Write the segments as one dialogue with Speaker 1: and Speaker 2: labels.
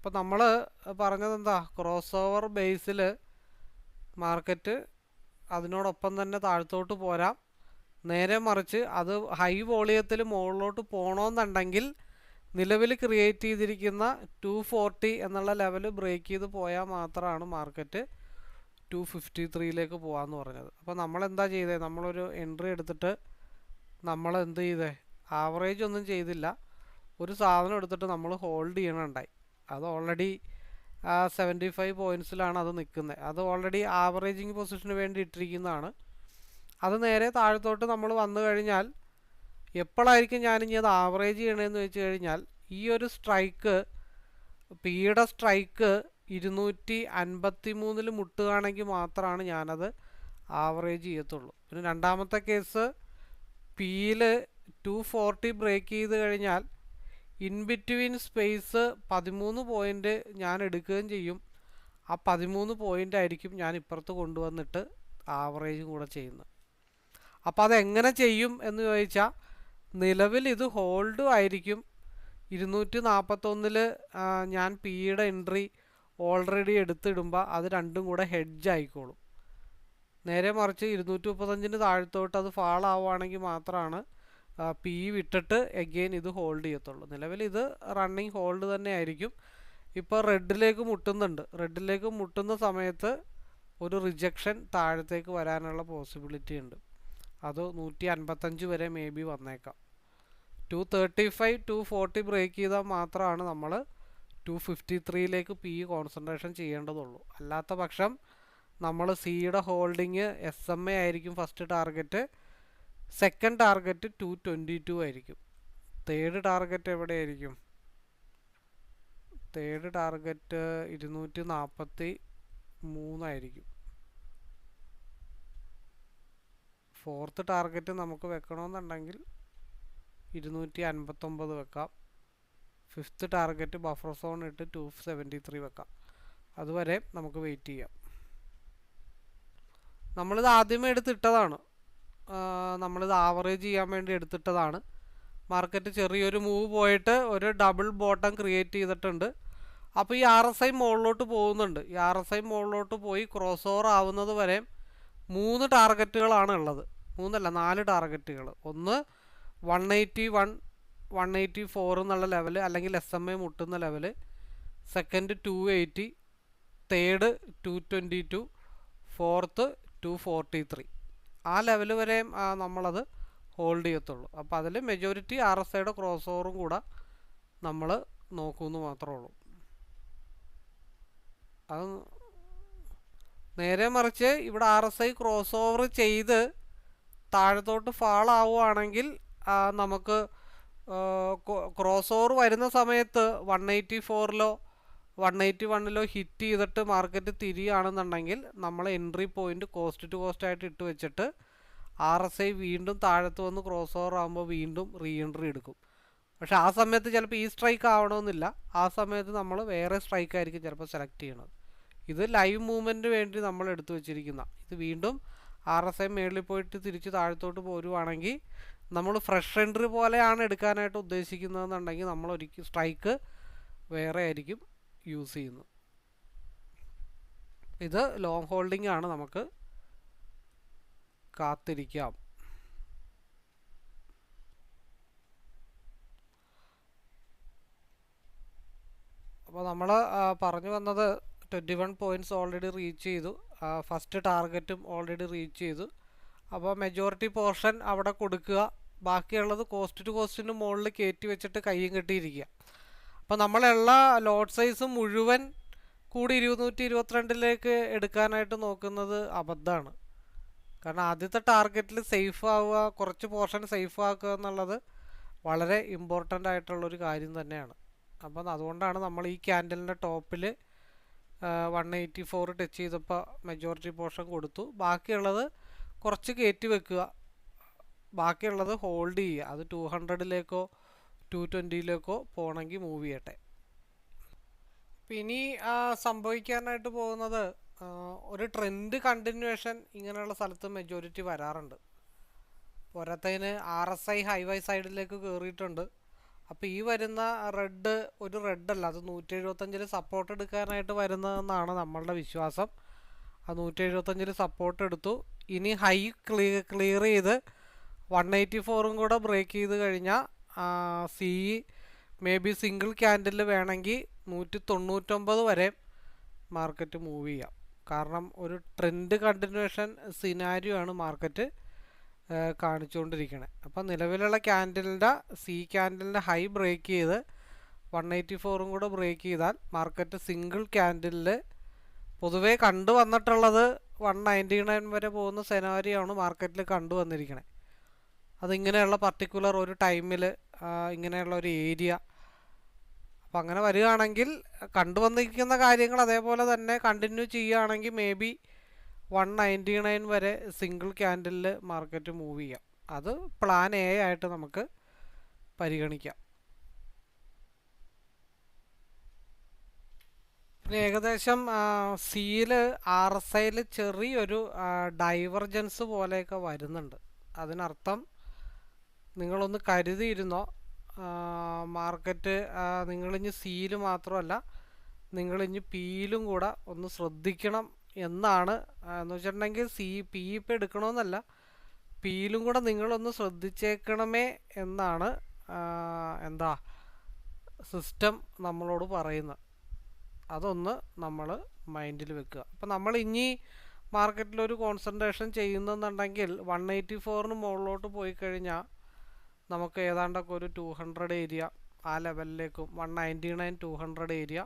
Speaker 1: ഇപ്പോൾ നമ്മൾ പറഞ്ഞത് എന്താ ക്രോസ് ഓവർ ബേസിൽ മാർക്കറ്റ് അതിനോടൊപ്പം തന്നെ താഴ്ത്തോട്ട് പോരാം. നേരെ മറിച്ച് അത് ഹൈ വോളിയത്തിൽ മുകളിലോട്ട് പോകണമെന്നുണ്ടെങ്കിൽ നിലവിൽ ക്രിയേറ്റ് ചെയ്തിരിക്കുന്ന ടു ഫോർട്ടി എന്നുള്ള ലെവൽ ബ്രേക്ക് ചെയ്ത് പോയാൽ മാത്രമാണ് മാർക്കറ്റ് ടു ഫിഫ്റ്റി ത്രീയിലേക്ക് പോകാമെന്ന് പറഞ്ഞത്. അപ്പോൾ നമ്മൾ എന്താ ചെയ്തേ? നമ്മളൊരു എൻട്രി എടുത്തിട്ട് നമ്മൾ എന്ത് ചെയ്തേ? ആവറേജ് ഒന്നും ചെയ്തില്ല. ഒരു സാധനം എടുത്തിട്ട് നമ്മൾ ഹോൾഡ് ചെയ്യണുണ്ടായി. അത് ഓൾറെഡി സെവന്റി ഫൈവ് പോയിന്റ്സിലാണ് അത് നിൽക്കുന്നത് അത് ഓൾറെഡി ആവറേജിങ് പൊസിഷന് വേണ്ടി ഇട്ടിരിക്കുന്നതാണ്. അത് നേരെ താഴത്തോട്ട് നമ്മൾ വന്നു കഴിഞ്ഞാൽ എപ്പോഴായിരിക്കും ഞാനിനി അത് ആവറേജ് ചെയ്യണമെന്ന് വെച്ച് കഴിഞ്ഞാൽ ഈ ഒരു സ്ട്രൈക്ക് പിയുടെ സ്ട്രൈക്ക് ഇരുന്നൂറ്റി അൻപത്തി മൂന്നിൽ മുട്ടുകയാണെങ്കിൽ മാത്രമാണ് ഞാനത് ആവറേജ് ചെയ്യത്തുള്ളൂ. പിന്നെ രണ്ടാമത്തെ കേസ് പിയിൽ ടു ഫോർട്ടി ബ്രേക്ക് ചെയ്ത് കഴിഞ്ഞാൽ ഇൻ ബിറ്റ്വീൻ സ്പേസ് പതിമൂന്ന് പോയിന്റ് ഞാൻ എടുക്കുകയും ചെയ്യും. ആ പതിമൂന്ന് പോയിന്റ് ആയിരിക്കും ഞാൻ ഇപ്പുറത്ത് കൊണ്ടുവന്നിട്ട് ആവറേജ് കൂടെ ചെയ്യുന്നത്. അപ്പോൾ അതെങ്ങനെ ചെയ്യും എന്ന് ചോദിച്ചാൽ നിലവിൽ ഇത് ഹോൾഡ് ആയിരിക്കും. ഇരുന്നൂറ്റി നാൽപ്പത്തൊന്നിൽ ഞാൻ പിയുടെ എൻട്രി ഓൾറെഡി എടുത്തിടുമ്പോൾ അത് രണ്ടും കൂടെ ഹെഡ്ജ് ആയിക്കോളും. നേരെ മറിച്ച് ഇരുന്നൂറ്റി മുപ്പത്തഞ്ചിന് താഴത്തോട്ട് അത് ഫാൾ ആവുകയാണെങ്കിൽ മാത്രമാണ് പി വിട്ടിട്ട് എഗെയിൻ ഇത് ഹോൾഡ് ചെയ്യത്തുള്ളൂ. നിലവിൽ ഇത് റണ്ണിങ് ഹോൾഡ് തന്നെ ആയിരിക്കും. ഇപ്പോൾ റെഡിലേക്ക് മുട്ടുന്നുണ്ട്. റെഡിലേക്ക് മുട്ടുന്ന സമയത്ത് ഒരു റിജക്ഷൻ താഴത്തേക്ക് വരാനുള്ള പോസിബിലിറ്റി ഉണ്ട്. അത് നൂറ്റി അൻപത്തഞ്ച് വരെ മേ ബി വന്നേക്കാം. Two thirty five two forty break ചെയ്താൽ മാത്രമാണ് നമ്മൾ ടു ഫിഫ്റ്റി ത്രീയിലേക്ക് പി കോൺസെൻട്രേഷൻ ചെയ്യേണ്ടതുള്ളൂ. അല്ലാത്ത പക്ഷം നമ്മൾ സിയുടെ ഹോൾഡിങ് എസ് എം എ ആയിരിക്കും first target second target two twenty two ആയിരിക്കും. തേർഡ് ടാർഗറ്റ് എവിടെയായിരിക്കും? തേർഡ് ടാർഗറ്റ് ഇരുന്നൂറ്റി നാൽപ്പത്തി മൂന്നായിരിക്കും ഫോർത്ത് ടാർഗറ്റ് നമുക്ക് വെക്കണമെന്നുണ്ടെങ്കിൽ ഇരുന്നൂറ്റി അൻപത്തൊമ്പത് വെക്കാം. ഫിഫ്ത്ത് ടാർഗറ്റ് ബഫർ സോൺ ഇട്ട് ടു സെവന്റി ത്രീ വെക്കാം. അതുവരെ നമുക്ക് വെയിറ്റ് ചെയ്യാം. നമ്മളിത് ആദ്യമേ എടുത്തിട്ടതാണ്. നമ്മളിത് ആവറേജ് ചെയ്യാൻ വേണ്ടി എടുത്തിട്ടതാണ്. മാർക്കറ്റ് ചെറിയൊരു മൂവ് പോയിട്ട് ഒരു ഡബിൾ ബോട്ടം ക്രിയേറ്റ് ചെയ്തിട്ടുണ്ട്. അപ്പോൾ ഈ ആർ എസ് ഐ മുകളിലോട്ട് പോകുന്നുണ്ട്. ഈ ആർ എസ് ഐ മുകളിലോട്ട് പോയി ക്രോസ് ഓവർ ആവുന്നത് വരെ മൂന്ന് ടാർഗറ്റുകളാണ് ഉള്ളത്. മൂന്നല്ല നാല് ടാർഗറ്റുകൾ ഒന്ന് one eighty one one eighty four എന്നുള്ള ലെവൽ അല്ലെങ്കിൽ എസ് എം ഐ മുട്ടുന്ന level second to eighty third to twenty two fourth to forty three ആ ലെവൽ വരെയും നമ്മളത് ഹോൾഡ് ചെയ്യത്തുള്ളൂ. അപ്പോൾ അതിൽ മെജോറിറ്റി ആർ എസ് ഐയുടെ ക്രോസ് ഓവറും കൂടെ നമ്മൾ നോക്കുമെന്ന് മാത്രമേ ഉള്ളൂ. അത് നേരെ മറിച്ച് ഇവിടെ R S I cross over ചെയ്ത് താഴത്തോട്ട് ഫാൾ ആവുകയാണെങ്കിൽ നമുക്ക് ക്രോസ് ഓവർ വരുന്ന സമയത്ത് വൺ എയ്റ്റി ഫോറിലോ വൺ എയ്റ്റി വണ്ണിലോ ഹിറ്റ് ചെയ്തിട്ട് മാർക്കറ്റ് തിരിയുകയാണെന്നുണ്ടെങ്കിൽ നമ്മൾ entry point cost to cost ആയിട്ട് ഇട്ട് വെച്ചിട്ട് ആർ എസ് ഐ വീണ്ടും താഴത്ത് വന്ന് ക്രോസ് ഓവർ ആകുമ്പോൾ വീണ്ടും റീ എൻട്രി എടുക്കും. പക്ഷെ ആ സമയത്ത് ചിലപ്പോൾ ഈ സ്ട്രൈക്ക് ആവണമെന്നില്ല. ആ സമയത്ത് നമ്മൾ വേറെ സ്ട്രൈക്ക് ആയിരിക്കും ചിലപ്പോൾ സെലക്ട് ചെയ്യണത്. ഇത് ലൈവ് മൂവ്മെന്റിന് വേണ്ടി നമ്മൾ എടുത്തു വെച്ചിരിക്കുന്ന. ഇത് വീണ്ടും ആർ എസ് ഐ മേളിൽ പോയിട്ട് തിരിച്ച് താഴത്തോട്ട് പോരുവാണെങ്കിൽ നമ്മൾ ഫ്രഷ് എൻട്രി പോലെയാണ് എടുക്കാനായിട്ട് ഉദ്ദേശിക്കുന്നതെന്നുണ്ടെങ്കിൽ നമ്മൾ ഒരിക്കലും സ്ട്രൈക്ക് വേറെ ആയിരിക്കും. യൂസ് ചെയ്യുന്നു. ഇത് ലോങ് ഹോൾഡിംഗ് ആണ് നമുക്ക് കാത്തിരിക്കാം. അപ്പോൾ നമ്മൾ പറഞ്ഞു വന്നത് twenty one points already reach ചെയ്തു ഫസ്റ്റ് ടാർഗറ്റും ഓൾറെഡി റീച്ച് ചെയ്തു. അപ്പോൾ മെജോറിറ്റി പോർഷൻ അവിടെ കൊടുക്കുക. ബാക്കിയുള്ളത് കോസ്റ്റ് ടു കോസ്റ്റിന് മുകളിൽ കയറ്റി വെച്ചിട്ട് കയ്യും കെട്ടിയിരിക്കുക. അപ്പോൾ നമ്മളുള്ള ലോട്ട് സൈസ് മുഴുവൻ കൂടി ഇരുന്നൂറ്റി ഇരുപത്തിരണ്ടിലേക്ക് എടുക്കാനായിട്ട് നോക്കുന്നത് അബദ്ധമാണ്. കാരണം ആദ്യത്തെ ടാർഗറ്റിൽ സേഫ് ആവുക കുറച്ച് പോർഷൻ സേഫ് ആക്കുക എന്നുള്ളത് വളരെ ഇമ്പോർട്ടന്റ് ആയിട്ടുള്ളൊരു കാര്യം തന്നെയാണ്. അപ്പം അതുകൊണ്ടാണ് നമ്മൾ ഈ ക്യാൻഡലിന്റെ ടോപ്പിൽ വൺ എയ്റ്റി ഫോർ ടച്ച് ചെയ്തപ്പോൾ മെജോറിറ്റി പോർഷൻ കൊടുത്തു. ബാക്കിയുള്ളത് കുറച്ച് കയറ്റി വെക്കുക. ബാക്കിയുള്ളത് ഹോൾഡ് ചെയ്യുക. അത് ടു ഹൺഡ്രഡിലേക്കോ ടു ട്വന്റിയിലേക്കോ പോകണമെങ്കിൽ മൂവ് ചെയ്യട്ടെ. ഇനി സംഭവിക്കാനായിട്ട് പോകുന്നത് ഒരു ട്രെൻഡ് കണ്ടിന്യൂവേഷൻ ഇങ്ങനെയുള്ള സ്ഥലത്ത് മെജോറിറ്റി വരാറുണ്ട്. പോരാത്തതിന് ആർ എസ് ഐ ഹൈവൈ സൈഡിലേക്ക് കയറിയിട്ടുണ്ട് അപ്പോൾ ഈ വരുന്ന റെഡ് ഒരു റെഡ് അല്ല അത് നൂറ്റി എഴുപത്തഞ്ചിൽ സപ്പോർട്ട് എടുക്കാനായിട്ട് വരുന്നതെന്നാണ് നമ്മളുടെ വിശ്വാസം. ആ നൂറ്റി എഴുപത്തഞ്ചിൽ സപ്പോർട്ട് എടുത്തു. ഇനി ഹൈ ക്ലിയർ ക്ലിയർ ചെയ്ത് വൺ എയ്റ്റി ഫോറും കൂടെ ബ്രേക്ക് ചെയ്ത് കഴിഞ്ഞാൽ സി മേ ബി സിംഗിൾ ക്യാൻഡിൽ വേണമെങ്കിൽ നൂറ്റി തൊണ്ണൂറ്റൊമ്പത് വരെ മാർക്കറ്റ് മൂവ് ചെയ്യാം. കാരണം ഒരു ട്രെൻഡ് കണ്ടിന്യൂഷൻ സിനാരിയോ ആണ് മാർക്കറ്റ് കാണിച്ചുകൊണ്ടിരിക്കണേ. അപ്പോൾ നിലവിലുള്ള ക്യാൻഡിലിന്റെ സി ക്യാൻഡിലിന്റെ ഹൈ ബ്രേക്ക് ചെയ്ത് വൺ എയ്റ്റി ഫോറും കൂടെ ബ്രേക്ക് ചെയ്താൽ മാർക്കറ്റ് സിംഗിൾ ക്യാൻഡിലിൽ പൊതുവേ കണ്ടു വന്നിട്ടുള്ളത് വൺ നയന്റി നയൻ വരെ പോകുന്ന സെനാരിയാണ് മാർക്കറ്റിൽ കണ്ടു വന്നിരിക്കണേ അതിങ്ങനെയുള്ള പർട്ടിക്കുലർ ഒരു ടൈമിൽ ഇങ്ങനെയുള്ള ഒരു ഏരിയ അപ്പം അങ്ങനെ വരികയാണെങ്കിൽ കണ്ടുവന്നിരിക്കുന്ന കാര്യങ്ങൾ അതേപോലെ തന്നെ കണ്ടിന്യൂ ചെയ്യുകയാണെങ്കിൽ may be one ninety nine വരെ സിംഗിൾ ക്യാൻഡിലിൽ മാർക്കറ്റ് മൂവ് ചെയ്യാം. അത് പ്ലാൻ എ ആയിട്ട് നമുക്ക് പരിഗണിക്കാം. പിന്നെ ഏകദേശം സിയിൽ ആർ എസ് ഐയിൽ ചെറിയൊരു ഡൈവർജൻസ് പോലെയൊക്കെ വരുന്നുണ്ട്. അതിനർത്ഥം നിങ്ങളൊന്ന് കരുതിയിരുന്നോ? മാർക്കറ്റ് നിങ്ങളിഞ്ഞ് സിയിൽ മാത്രമല്ല നിങ്ങളിഞ്ഞ് പിയിലും കൂടെ ഒന്ന് ശ്രദ്ധിക്കണം എന്നാണ്. എന്ന് വെച്ചിട്ടുണ്ടെങ്കിൽ സി പി ഇപ്പം എടുക്കണമെന്നല്ല പിയിലും കൂടെ നിങ്ങളൊന്ന് ശ്രദ്ധിച്ചേക്കണമേ എന്നാണ് എന്താ സിസ്റ്റം നമ്മളോട് പറയുന്നത്. അതൊന്ന് നമ്മൾ മൈൻഡിൽ വെക്കുക. അപ്പം നമ്മൾ ഇനി മാർക്കറ്റിലൊരു കോൺസെൻട്രേഷൻ ചെയ്യുന്നെന്നുണ്ടെങ്കിൽ വൺ എയ്റ്റി ഫോറിന് മുകളിലോട്ട് പോയി കഴിഞ്ഞാൽ നമുക്ക് ഏതാണ്ടൊക്കെ ഒരു ടു ഹൺഡ്രഡ് ഏരിയ ആ ലെവലിലേക്കും one ninety nine two hundred area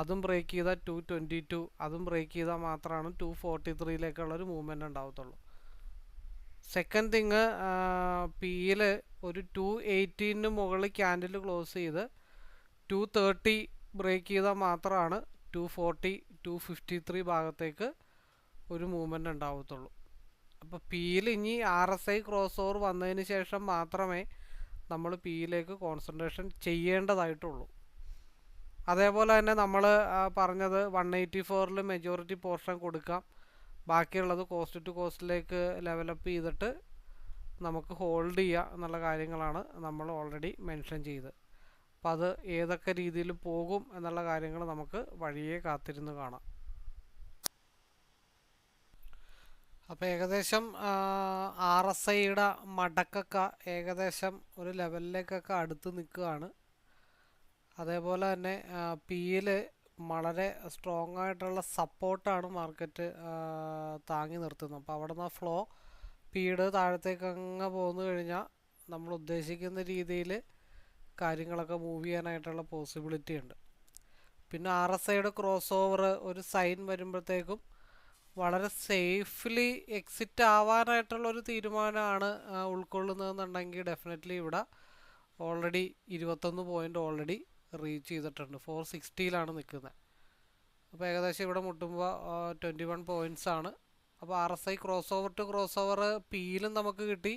Speaker 1: അതും ബ്രേക്ക് ചെയ്താൽ ടു ട്വന്റി ടു അതും ബ്രേക്ക് ചെയ്താൽ മാത്രമാണ് ടു ഫോർട്ടി ത്രീയിലേക്കുള്ളൊരു മൂവ്മെന്റ് ഉണ്ടാവത്തുള്ളൂ. സെക്കൻഡ് തിങ് പിയിൽ ഒരു ടു എയ്റ്റീന് മുകളിൽ ക്യാൻഡിൽ ക്ലോസ് ചെയ്ത് ടു തേർട്ടി ബ്രേക്ക് ചെയ്താൽ മാത്രമാണ് two forty two fifty three ഭാഗത്തേക്ക് ഒരു മൂവ്മെന്റ് ഉണ്ടാവത്തുള്ളൂ. അപ്പോൾ പിയിൽ ഇനി R S I cross over വന്നതിന് ശേഷം മാത്രമേ നമ്മൾ പിയിലേക്ക് കോൺസെൻട്രേഷൻ ചെയ്യേണ്ടതായിട്ടുള്ളൂ. അതേപോലെ തന്നെ നമ്മൾ പറഞ്ഞത് വൺ എയ്റ്റി ഫോറിൽ മെജോറിറ്റി പോർഷൻ കൊടുക്കാം. ബാക്കിയുള്ളത് കോസ്റ്റ് ടു കോസ്റ്റിലേക്ക് ലെവലപ്പ് ചെയ്തിട്ട് നമുക്ക് ഹോൾഡ് ചെയ്യുക എന്നുള്ള കാര്യങ്ങളാണ് നമ്മൾ ഓൾറെഡി മെൻഷൻ ചെയ്ത്. അപ്പോൾ അത് ഏതൊക്കെ രീതിയിൽ പോകും എന്നുള്ള കാര്യങ്ങൾ നമുക്ക് വഴിയെ കാത്തിരുന്ന് കാണാം. അപ്പോൾ ഏകദേശം ആർ എസ് ഐയുടെ മടക്കൊക്കെ ഏകദേശം ഒരു ലെവലിലേക്കൊക്കെ അടുത്ത് നിൽക്കുകയാണ്. അതേപോലെ തന്നെ പി പിയിൽ വളരെ സ്ട്രോങ് ആയിട്ടുള്ള സപ്പോർട്ടാണ് മാർക്കറ്റ് താങ്ങി നിർത്തുന്നത്. അപ്പോൾ അവിടെ നിന്ന് ഫ്ലോ പീഡ് താഴത്തേക്ക് അങ്ങ് പോന്നു കഴിഞ്ഞാൽ നമ്മൾ ഉദ്ദേശിക്കുന്ന രീതിയിൽ കാര്യങ്ങളൊക്കെ മൂവ് ചെയ്യാനായിട്ടുള്ള പോസിബിലിറ്റി ഉണ്ട്. പിന്നെ ആർ എസ് ഐയുടെ ക്രോസ് ഓവർ ഒരു സൈൻ വരുമ്പോഴത്തേക്കും വളരെ സേഫ്ലി എക്സിറ്റ് ആവാനായിട്ടുള്ള ഒരു തീരുമാനമാണ് ഉൾക്കൊള്ളുന്നതെന്നുണ്ടെങ്കിൽ ഡെഫിനറ്റ്ലി ഇവിടെ ഓൾറെഡി ഇരുപത്തൊന്ന് പോയിന്റ് ഓൾറെഡി റീച്ച് ചെയ്തിട്ടുണ്ട്. ഫോർ സിക്സ്റ്റിയിലാണ് നിൽക്കുന്നത്. അപ്പോൾ ഏകദേശം ഇവിടെ മുട്ടുമ്പോൾ ട്വന്റി വൺ പോയിന്റ്സ് ആണ്. അപ്പോൾ R S I cross over two cross over പിയിലും നമുക്ക് കിട്ടി.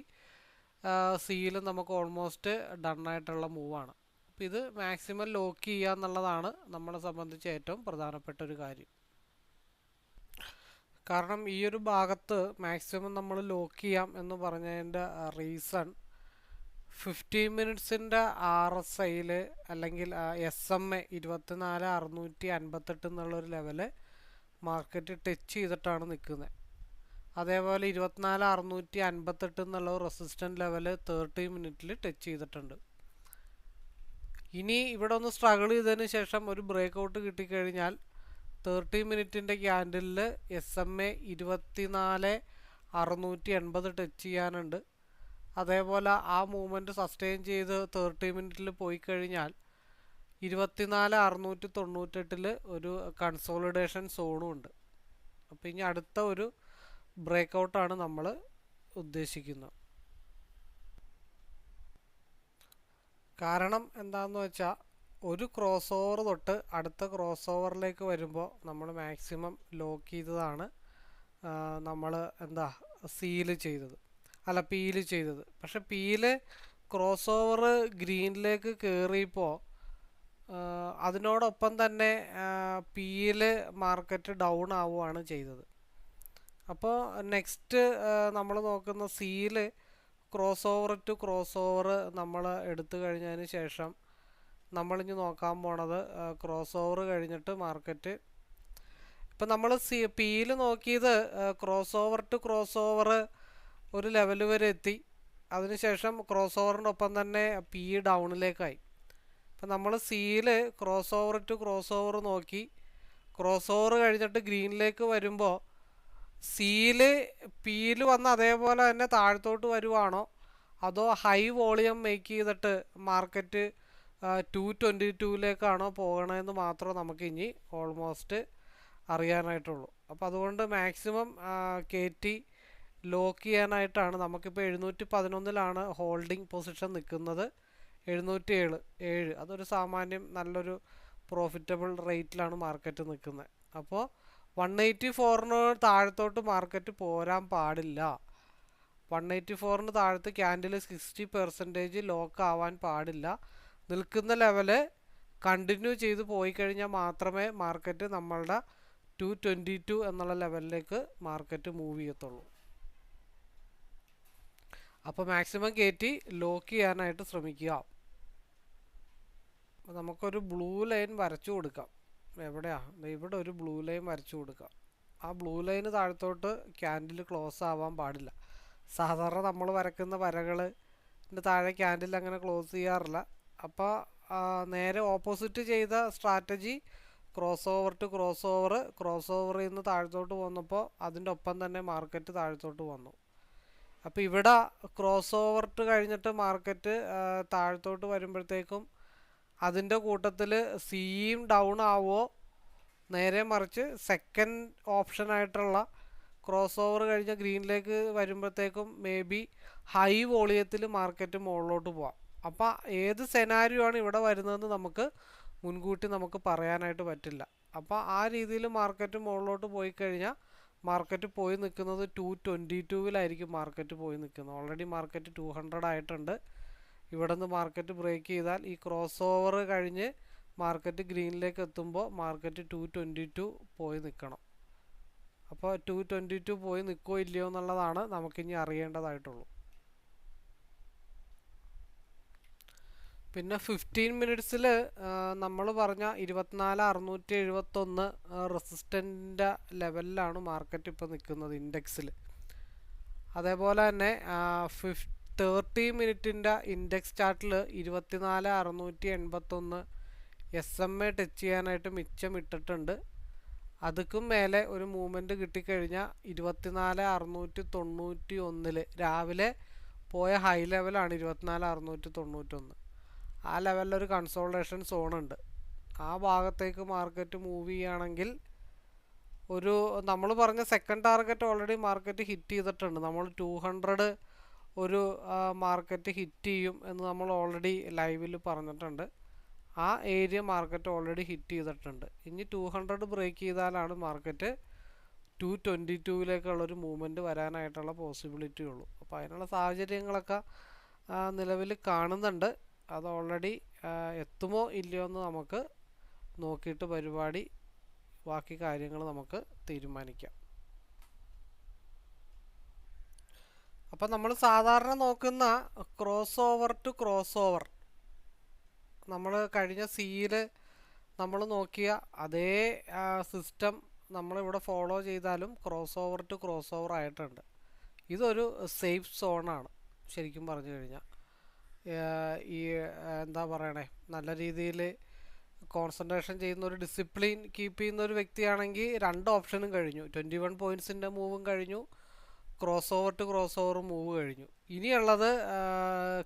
Speaker 1: സിയിലും നമുക്ക് ഓൾമോസ്റ്റ് ഡൺ ആയിട്ടുള്ള മൂവാണ് അപ്പോൾ ഇത് മാക്സിമം ലോക്ക് ചെയ്യുക എന്നുള്ളതാണ് നമ്മളെ സംബന്ധിച്ച് ഏറ്റവും പ്രധാനപ്പെട്ട ഒരു കാര്യം. കാരണം ഈ ഒരു ഭാഗത്ത് മാക്സിമം നമ്മൾ ലോക്ക് ചെയ്യാം എന്ന് പറഞ്ഞതിന്റെ റീസൺ ഫിഫ്റ്റീൻ മിനിറ്റ്സിന്റെ ആർ എസ് ഐയിൽ അല്ലെങ്കിൽ എസ് എം എ ഇരുപത്തിനാല് അറുന്നൂറ്റി അൻപത്തെട്ട് എന്നുള്ളൊരു ലെവൽ മാർക്കറ്റ് ടച്ച് ചെയ്തിട്ടാണ് നിൽക്കുന്നത്. അതേപോലെ ഇരുപത്തിനാല് അറുന്നൂറ്റി അൻപത്തെട്ട് എന്നുള്ള റെസിസ്റ്റന്റ് ലെവൽ തേർട്ടി മിനിറ്റിൽ ടച്ച് ചെയ്തിട്ടുണ്ട്. ഇനി ഇവിടെ ഒന്ന് സ്ട്രഗിൾ ചെയ്തതിന് ശേഷം ഒരു ബ്രേക്ക് ഔട്ട് കിട്ടിക്കഴിഞ്ഞാൽ തേർട്ടി മിനിറ്റിന്റെ ക്യാൻഡിലിൽ എസ് എം എ ഇരുപത്തിനാല് അറുന്നൂറ്റി എൺപത് ടച്ച് ചെയ്യാനുണ്ട്. അതേപോലെ ആ മൂവ്മെന്റ് സസ്റ്റെയിൻ ചെയ്ത് തേർട്ടി മിനിറ്റിൽ പോയി കഴിഞ്ഞാൽ ഇരുപത്തിനാല് അറുന്നൂറ്റി തൊണ്ണൂറ്റെട്ടിൽ ഒരു കൺസോളിഡേഷൻ സോണും ഉണ്ട്. അപ്പോൾ ഇനി അടുത്ത ഒരു ബ്രേക്ക് ഔട്ടാണ് നമ്മൾ ഉദ്ദേശിക്കുന്നത്. കാരണം എന്താണെന്ന് വെച്ചാൽ ഒരു ക്രോസ് ഓവർ തൊട്ട് അടുത്ത ക്രോസ് ഓവറിലേക്ക് വരുമ്പോൾ നമ്മൾ മാക്സിമം ലോക്ക് ചെയ്തതാണ്. നമ്മൾ എന്താ സീൽ ചെയ്തത്. അല്ല പീൽ ചെയ്തത്. പക്ഷെ പീൽ ക്രോസ് ഓവർ ഗ്രീനിലേക്ക് കയറിയപ്പോൾ അതിനോടൊപ്പം തന്നെ പീൽ മാർക്കറ്റ് ഡൗൺ ആവുകയാണ് ചെയ്തത്. അപ്പോൾ നെക്സ്റ്റ് നമ്മൾ നോക്കുന്ന seal cross over two cross over നമ്മൾ എടുത്തു കഴിഞ്ഞതിന് ശേഷം നമ്മളിഞ്ഞ് നോക്കാൻ പോണത് ക്രോസ് ഓവർ കഴിഞ്ഞിട്ട് മാർക്കറ്റ് ഇപ്പം നമ്മൾ സി പിയിൽ നോക്കിയത് cross over two cross over ഒരു ലെവൽ വരെ എത്തി. അതിനുശേഷം ക്രോസ് ഓവറിനൊപ്പം തന്നെ പി ഡൗണിലേക്കായി ഇപ്പം നമ്മൾ സിയിൽ cross over two cross over നോക്കി ക്രോസ് ഓവർ കഴിഞ്ഞിട്ട് ഗ്രീനിലേക്ക് വരുമ്പോൾ സിയിൽ പിയിൽ വന്ന് അതേപോലെ തന്നെ താഴത്തോട്ട് വരുവാണോ? അതോ ഹൈ വോളിയം മേക്ക് ചെയ്തിട്ട് മാർക്കറ്റ് ടു ട്വന്റി ടൂവിലേക്കാണോ പോകണമെന്ന് മാത്രം നമുക്ക് ഇനി ഓൾമോസ്റ്റ് അറിയാനായിട്ടുള്ളൂ. അപ്പോൾ അതുകൊണ്ട് മാക്സിമം കയറ്റി ലോക്ക് ചെയ്യാനായിട്ടാണ് നമുക്കിപ്പോൾ എഴുന്നൂറ്റി പതിനൊന്നിലാണ് ഹോൾഡിംഗ് പൊസിഷൻ നിൽക്കുന്നത് എഴുന്നൂറ്റി ഏഴ്. ഏഴ് അതൊരു സാമാന്യം നല്ലൊരു പ്രോഫിറ്റബിൾ റേറ്റിലാണ് മാർക്കറ്റ് നിൽക്കുന്നത് അപ്പോൾ വൺ എയ്റ്റി ഫോറിന് താഴത്തോട്ട് മാർക്കറ്റ് പോരാൻ പാടില്ല. വൺ എയ്റ്റി ഫോറിന് താഴത്ത് ക്യാൻഡിൽ സിക്സ്റ്റി പെർസെന്റേജ് ലോക്ക് ആവാൻ പാടില്ല. നിൽക്കുന്ന ലെവൽ കണ്ടിന്യൂ ചെയ്ത് പോയി കഴിഞ്ഞാൽ മാത്രമേ മാർക്കറ്റ് നമ്മളുടെ ടു ട്വന്റി ടു എന്നുള്ള ലെവലിലേക്ക് മാർക്കറ്റ് മൂവ് ചെയ്യത്തുള്ളൂ. അപ്പോൾ മാക്സിമം കയറ്റി ലോക്ക് ചെയ്യാനായിട്ട് ശ്രമിക്കുക. നമുക്കൊരു ബ്ലൂ ലൈൻ വരച്ചു കൊടുക്കാം. എവിടെയാ? ഇവിടെ ഒരു ബ്ലൂ ലൈൻ വരച്ചു കൊടുക്കാം. ആ ബ്ലൂ ലൈന് താഴത്തോട്ട് ക്യാൻഡിൽ ക്ലോസ് ആവാൻ പാടില്ല. സാധാരണ നമ്മൾ വരക്കുന്ന വരകൾ താഴെ ക്യാൻഡിൽ അങ്ങനെ ക്ലോസ് ചെയ്യാറില്ല. അപ്പോൾ നേരെ ഓപ്പോസിറ്റ് ചെയ്ത strategy cross over two cross over cross ഓവറിൽ നിന്ന് താഴത്തോട്ട് വന്നപ്പോൾ അതിന്റെ ഒപ്പം തന്നെ മാർക്കറ്റ് താഴത്തോട്ട് വന്നു. അപ്പോൾ ഇവിടെ ക്രോസ് ഓവർ ടു കഴിഞ്ഞിട്ട് മാർക്കറ്റ് താഴത്തോട്ട് വരുമ്പോഴത്തേക്കും അതിന്റെ കൂട്ടത്തിൽ സിയും ഡൗൺ ആവുമോ നേരെ മറിച്ച് സെക്കൻഡ് ഓപ്ഷനായിട്ടുള്ള ക്രോസ് ഓവർ കഴിഞ്ഞ ഗ്രീനിലേക്ക് വരുമ്പോഴത്തേക്കും മേ ബി ഹൈ വോളിയത്തിൽ മാർക്കറ്റ് മുകളിലോട്ട് പോവാം. അപ്പോൾ ഏത് സെനാരിയോ ആണ് ഇവിടെ വരുന്നതെന്ന് നമുക്ക് മുൻകൂട്ടി നമുക്ക് പറയാനായിട്ട് പറ്റില്ല. അപ്പോൾ ആ രീതിയിൽ മാർക്കറ്റ് മുകളിലോട്ട് പോയി കഴിഞ്ഞാൽ മാർക്കറ്റ് പോയി നിൽക്കുന്നത് ടു ട്വന്റി ടൂവിലായിരിക്കും മാർക്കറ്റ് പോയി നിൽക്കുന്നത് ഓൾറെഡി മാർക്കറ്റ് ടു ഹൺഡ്രഡ് ആയിട്ടുണ്ട്. ഇവിടെ നിന്ന് മാർക്കറ്റ് ബ്രേക്ക് ചെയ്താൽ ഈ ക്രോസ് ഓവർ കഴിഞ്ഞ് മാർക്കറ്റ് ഗ്രീനിലേക്ക് എത്തുമ്പോൾ മാർക്കറ്റ് ടു ട്വന്റി ടു പോയി നിൽക്കണം അപ്പോൾ ടു ട്വന്റി ടു പോയി നിൽക്കുമോ ഇല്ലയോ എന്നുള്ളതാണ് നമുക്കിനി അറിയേണ്ടതായിട്ടുള്ളൂ. പിന്നെ ഫിഫ്റ്റീൻ മിനിറ്റ്സിൽ നമ്മൾ പറഞ്ഞ ഇരുപത്തിനാല് അറുന്നൂറ്റി എഴുപത്തൊന്ന് റെസിസ്റ്റന്റ് ലെവലിലാണ് മാർക്കറ്റ് ഇപ്പോൾ നിൽക്കുന്നത് ഇൻഡെക്സിൽ അതേപോലെ തന്നെ ഫിഫ് തേർട്ടി മിനിറ്റിന്റെ ഇൻഡെക്സ് ചാർട്ടിൽ ഇരുപത്തിനാല് അറുന്നൂറ്റി എൺപത്തൊന്ന് എസ് എം എ ടച്ച് ചെയ്യാനായിട്ട് മിച്ചം ഇട്ടിട്ടുണ്ട്. അതുക്കും മേലെ ഒരു മൂവ്മെന്റ് കിട്ടിക്കഴിഞ്ഞാൽ ഇരുപത്തിനാല് അറുന്നൂറ്റി തൊണ്ണൂറ്റി ഒന്നിൽ രാവിലെ പോയ ഹൈ ലെവലാണ് ഇരുപത്തിനാല് അറുന്നൂറ്റി തൊണ്ണൂറ്റൊന്ന് ആ ലെവലിലൊരു കൺസോൾട്ടേഷൻ സോണുണ്ട് ആ ഭാഗത്തേക്ക് മാർക്കറ്റ് മൂവ് ചെയ്യുകയാണെങ്കിൽ ഒരു നമ്മൾ പറഞ്ഞ second target already market hit ചെയ്തിട്ടുണ്ട്. നമ്മൾ ടു ഹൺഡ്രഡ് ഒരു മാർക്കറ്റ് ഹിറ്റ് ചെയ്യും എന്ന് നമ്മൾ ഓൾറെഡി ലൈവിൽ പറഞ്ഞിട്ടുണ്ട്. ആ ഏരിയ മാർക്കറ്റ് ഓൾറെഡി ഹിറ്റ് ചെയ്തിട്ടുണ്ട്. ഇനി ടു ഹൺഡ്രഡ് ബ്രേക്ക് ചെയ്താലാണ് മാർക്കറ്റ് ടു ട്വന്റി ടൂവിലേക്കുള്ളൊരു മൂവ്മെന്റ് വരാനായിട്ടുള്ള പോസിബിലിറ്റി ഉള്ളൂ. അപ്പോൾ അതിനുള്ള സാഹചര്യങ്ങളൊക്കെ നിലവിൽ കാണുന്നുണ്ട്. അത് ഓൾറെഡി എത്തുമോ ഇല്ലയോ എന്ന് നമുക്ക് നോക്കിയിട്ട് പരിപാടി ബാക്കി കാര്യങ്ങൾ നമുക്ക് തീരുമാനിക്കാം. അപ്പം നമ്മൾ സാധാരണ നോക്കുന്ന cross over two cross over നമ്മൾ കഴിഞ്ഞ സിയിൽ നമ്മൾ നോക്കിയ അതേ സിസ്റ്റം നമ്മളിവിടെ ഫോളോ ചെയ്താലും cross over two cross over ആയിട്ടുണ്ട്. ഇതൊരു സേഫ് സോണാണ് ശരിക്കും പറഞ്ഞു കഴിഞ്ഞാൽ ഈ എന്താ പറയണേ നല്ല രീതിയിൽ കോൺസെൻട്രേഷൻ ചെയ്യുന്ന ഒരു ഡിസിപ്ലിൻ കീപ്പ് ചെയ്യുന്ന ഒരു വ്യക്തിയാണെങ്കിൽ രണ്ട് ഓപ്ഷനും കഴിഞ്ഞു. ട്വന്റി വൺ പോയിൻസിന്റെ മൂവും കഴിഞ്ഞു. Cross over two cross over move കഴിഞ്ഞു. ഇനിയുള്ളത്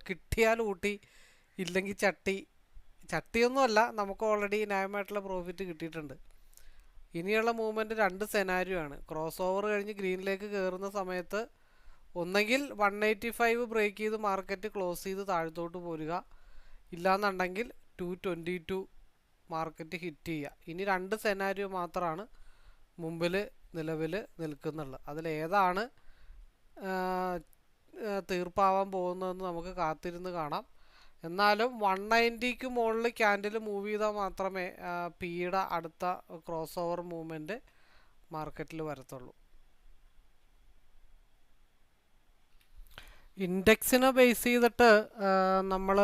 Speaker 1: കിട്ടിയാൽ ഊട്ടി ഇല്ലെങ്കിൽ ചട്ടി. ചട്ടിയൊന്നുമല്ല നമുക്ക് ഓൾറെഡി ന്യായമായിട്ടുള്ള പ്രോഫിറ്റ് കിട്ടിയിട്ടുണ്ട്. ഇനിയുള്ള മൂവ്മെന്റ് രണ്ട് സെനാരിയോ ആണ്. ക്രോസ് ഓവർ കഴിഞ്ഞ് ഗ്രീനിലേക്ക് കയറുന്ന സമയത്ത് ഒന്നെങ്കിൽ വൺ എയ്റ്റി ഫൈവ് ബ്രേക്ക് ചെയ്ത് മാർക്കറ്റ് ക്ലോസ് ചെയ്ത് താഴത്തോട്ട് പോരുക. ഇല്ലാന്നുണ്ടെങ്കിൽ two twenty two market hit ചെയ്യുക. ഇനി രണ്ട് സെനാരിയോ മാത്രമാണ് മുമ്പിൽ നിലവിൽ നിൽക്കുന്നുള്ളത്. അതിലേതാണ് തീർപ്പാവാൻ പോകുന്നതെന്ന് നമുക്ക് കാത്തിരുന്ന് കാണാം. എന്നാലും വൺ നയന്റിക്ക് മുകളിൽ ക്യാൻഡിൽ മൂവ് ചെയ്താൽ മാത്രമേ പിയുടെ അടുത്ത ക്രോസ് ഓവർ മൂവ്മെന്റ് മാർക്കറ്റിൽ വരത്തുള്ളൂ. ഇൻഡെക്സിനെ ബേസ് ചെയ്തിട്ട് നമ്മൾ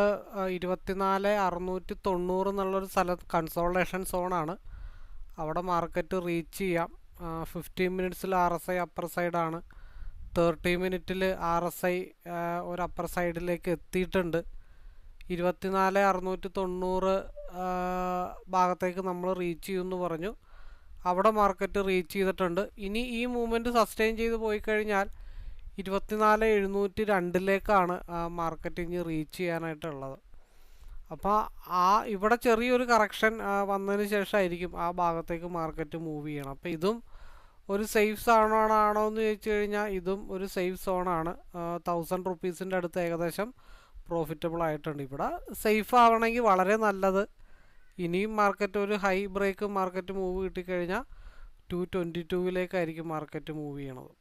Speaker 1: ഇരുപത്തിനാല് അറുന്നൂറ്റി തൊണ്ണൂറ് എന്നുള്ളൊരു സ്ഥലം കൺസോൾട്ടേഷൻ സോണാണ് അവിടെ മാർക്കറ്റ് റീച്ച് ചെയ്യാം. ഫിഫ്റ്റീൻ മിനിറ്റ്സിൽ ആർ എസ് ഐ അപ്പർ സൈഡാണ് തേർട്ടി മിനിറ്റിൽ ആർ എസ് ഐ ഒരു അപ്പർ സൈഡിലേക്ക് എത്തിയിട്ടുണ്ട്. ഇരുപത്തിനാല് അറുന്നൂറ്റി തൊണ്ണൂറ് ഭാഗത്തേക്ക് നമ്മൾ റീച്ച് ചെയ്യുമെന്ന് പറഞ്ഞു. അവിടെ മാർക്കറ്റ് റീച്ച് ചെയ്തിട്ടുണ്ട്. ഇനി ഈ മൂവ്മെന്റ് സസ്റ്റെയിൻ ചെയ്ത് പോയി കഴിഞ്ഞാൽ ഇരുപത്തിനാല് എഴുന്നൂറ്റി രണ്ടിലേക്കാണ് മാർക്കറ്റിങ് റീച്ച് ചെയ്യാനായിട്ടുള്ളത്. അപ്പോൾ ആ ഇവിടെ ചെറിയൊരു കറക്ഷൻ വന്നതിന് ശേഷമായിരിക്കും ആ ഭാഗത്തേക്ക് മാർക്കറ്റ് മൂവ് ചെയ്യണം. അപ്പോൾ ഇതും ഒരു സേഫ് സോണാണോ എന്ന് ചോദിച്ചു കഴിഞ്ഞാൽ ഇതും ഒരു സേഫ് സോണാണ് തൗസൻഡ് റുപ്പീസിന്റെ അടുത്ത് ഏകദേശം പ്രോഫിറ്റബിൾ ആയിട്ടുണ്ട്. ഇവിടെ സേഫ് ആവണമെങ്കിൽ വളരെ നല്ലത്. ഇനിയും മാർക്കറ്റ് ഒരു ഹൈ ബ്രേക്ക് മാർക്കറ്റ് മൂവ് കിട്ടിക്കഴിഞ്ഞാൽ ടു ട്വന്റി ടൂവിലേക്കായിരിക്കും മാർക്കറ്റ് മൂവ് ചെയ്യണത്.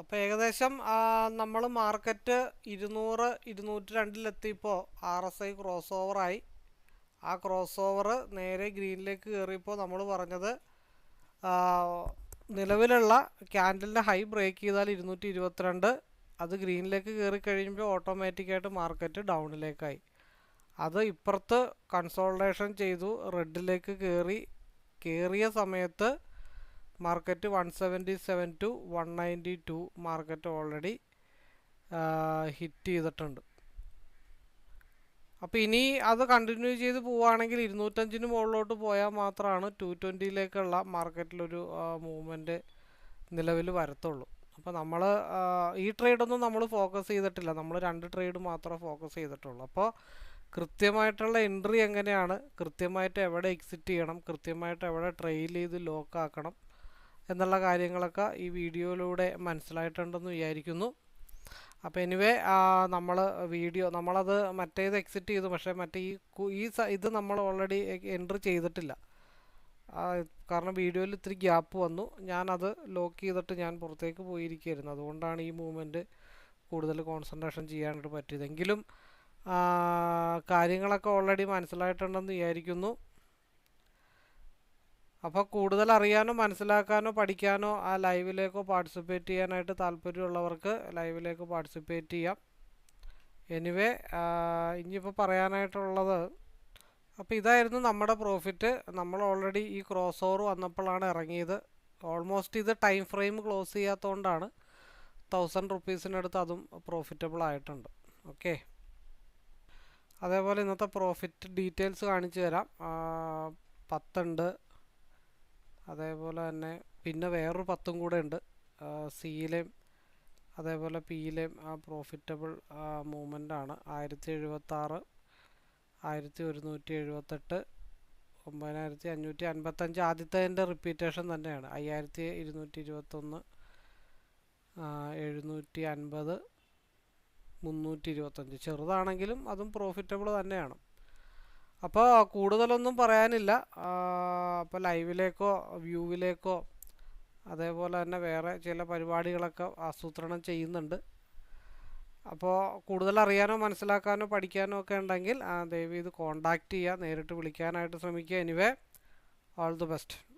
Speaker 1: അപ്പോൾ ഏകദേശം നമ്മൾ മാർക്കറ്റ് ഇരുന്നൂറ് ഇരുന്നൂറ്റി രണ്ടിലെത്തിയപ്പോൾ ആർ എസ് ഐ ക്രോസ് ഓവറായി ആ ക്രോസ് ഓവർ നേരെ ഗ്രീനിലേക്ക് കയറിയപ്പോൾ നമ്മൾ പറഞ്ഞത് നിലവിലുള്ള ക്യാൻഡലിന്റെ ഹൈ ബ്രേക്ക് ചെയ്താൽ ഇരുന്നൂറ്റി ഇരുപത്തിരണ്ട് അത് ഗ്രീനിലേക്ക് കയറി കഴിയുമ്പോൾ ഓട്ടോമാറ്റിക്കായിട്ട് മാർക്കറ്റ് ഡൗണിലേക്കായി. അത് ഇപ്പുറത്ത് കൺസോൾട്ടേഷൻ ചെയ്തു റെഡിലേക്ക് കയറി കയറിയ സമയത്ത് market one seventy seven two one ninety two market already hit ചെയ്തിട്ടുണ്ട്. അപ്പോൾ ഇനി അത് കണ്ടിന്യൂ ചെയ്ത് പോവുകയാണെങ്കിൽ ഇരുന്നൂറ്റഞ്ചിന് മുകളിലോട്ട് പോയാൽ മാത്രമാണ് ടു ട്വന്റിയിലേക്കുള്ള മാർക്കറ്റിലൊരു മൂവ്മെന്റ് നിലവിൽ വരത്തുള്ളൂ. അപ്പോൾ നമ്മൾ ഈ ട്രേഡൊന്നും നമ്മൾ ഫോക്കസ് ചെയ്തിട്ടില്ല. നമ്മൾ രണ്ട് ട്രേഡ് മാത്രമേ ഫോക്കസ് ചെയ്തിട്ടുള്ളൂ. അപ്പോൾ കൃത്യമായിട്ടുള്ള എൻട്രി എങ്ങനെയാണ്? കൃത്യമായിട്ട് എവിടെ എക്സിറ്റ് ചെയ്യണം? കൃത്യമായിട്ട് എവിടെ ട്രെയിൽ ചെയ്ത് ലോക്ക് ആക്കണം? എന്നുള്ള കാര്യങ്ങളൊക്കെ ഈ വീഡിയോയിലൂടെ മനസ്സിലായിട്ടുണ്ടെന്ന് വിചാരിക്കുന്നു. അപ്പോൾ എനിവേ നമ്മൾ വീഡിയോ നമ്മളത് മറ്റേത് എക്സിറ്റ് ചെയ്തു. പക്ഷേ മറ്റേ ഈ ഈ ഇത് നമ്മൾ ഓൾറെഡി എൻട്രി ചെയ്തിട്ടില്ല. കാരണം വീഡിയോയിൽ ഇത്തിരി ഗ്യാപ്പ് വന്നു. ഞാനത് ലോക്ക് ചെയ്തിട്ട് ഞാൻ പുറത്തേക്ക് പോയിരിക്കുകയായിരുന്നു അതുകൊണ്ടാണ് ഈ മൂവ്മെന്റ് കൂടുതൽ കോൺസെൻട്രേഷൻ ചെയ്യാനായിട്ട് പറ്റിയതെങ്കിലും കാര്യങ്ങളൊക്കെ ഓൾറെഡി മനസ്സിലായിട്ടുണ്ടെന്ന് വിചാരിക്കുന്നു. അപ്പോൾ കൂടുതൽ അറിയാനോ മനസ്സിലാക്കാനോ പഠിക്കാനോ ആ ലൈവിലേക്കോ പാർട്ടിസിപ്പേറ്റ് ചെയ്യാനായിട്ട് താല്പര്യമുള്ളവർക്ക് ലൈവിലേക്ക് പാർട്ടിസിപ്പേറ്റ് ചെയ്യാം. എനിവേ ഇനിയിപ്പോൾ പറയാനായിട്ടുള്ളത് അപ്പോൾ ഇതായിരുന്നു നമ്മുടെ പ്രോഫിറ്റ് നമ്മൾ ഓൾറെഡി ഈ ക്രോസ് ഓവർ വന്നപ്പോഴാണ് ഇറങ്ങിയത്. ഓൾമോസ്റ്റ് ഇത് ടൈം ഫ്രെയിം ക്ലോസ് ചെയ്യാത്തതുകൊണ്ടാണ് തൗസൻഡ് റുപ്പീസിനടുത്ത് അതും പ്രോഫിറ്റബിൾ ആയിട്ടുണ്ട്. ഓക്കെ അതേപോലെ ഇന്നത്തെ പ്രോഫിറ്റ് ഡീറ്റെയിൽസ് കാണിച്ചു തരാം. പത്തുണ്ട് അതേപോലെ തന്നെ പിന്നെ വേറൊരു പത്തും കൂടെ ഉണ്ട്. സിയിലെയും അതേപോലെ പിയിലെയും ആ പ്രോഫിറ്റബിൾ മൂവ്മെന്റ് ആണ്. ആയിരത്തി എഴുപത്താറ് ആയിരത്തി ഒരുന്നൂറ്റി എഴുപത്തെട്ട് ഒമ്പതിനായിരത്തി അഞ്ഞൂറ്റി അൻപത്തഞ്ച് ആദ്യത്തെ റിപ്പീറ്റേഷൻ തന്നെയാണ്. അയ്യായിരത്തി ഇരുന്നൂറ്റി ഇരുപത്തൊന്ന് എഴുന്നൂറ്റി അൻപത് മുന്നൂറ്റി ഇരുപത്തഞ്ച് ചെറുതാണെങ്കിലും അതും പ്രോഫിറ്റബിൾ തന്നെയാണ്. അപ്പോൾ കൂടുതലൊന്നും പറയാനില്ല. അപ്പോൾ ലൈവിലേക്കോ വ്യൂവിലേക്കോ അതേപോലെ തന്നെ വേറെ ചില പരിപാടികളൊക്കെ ആസൂത്രണം ചെയ്യുന്നുണ്ട്. അപ്പോൾ കൂടുതൽ അറിയാനോ മനസ്സിലാക്കാനോ പഠിക്കാനോ ഒക്കെ ഉണ്ടെങ്കിൽ ദയവ് ഇത് കോണ്ടാക്റ്റ് ചെയ്യുക. നേരിട്ട് വിളിക്കാനായിട്ട് ശ്രമിക്കുക. Anyway all the best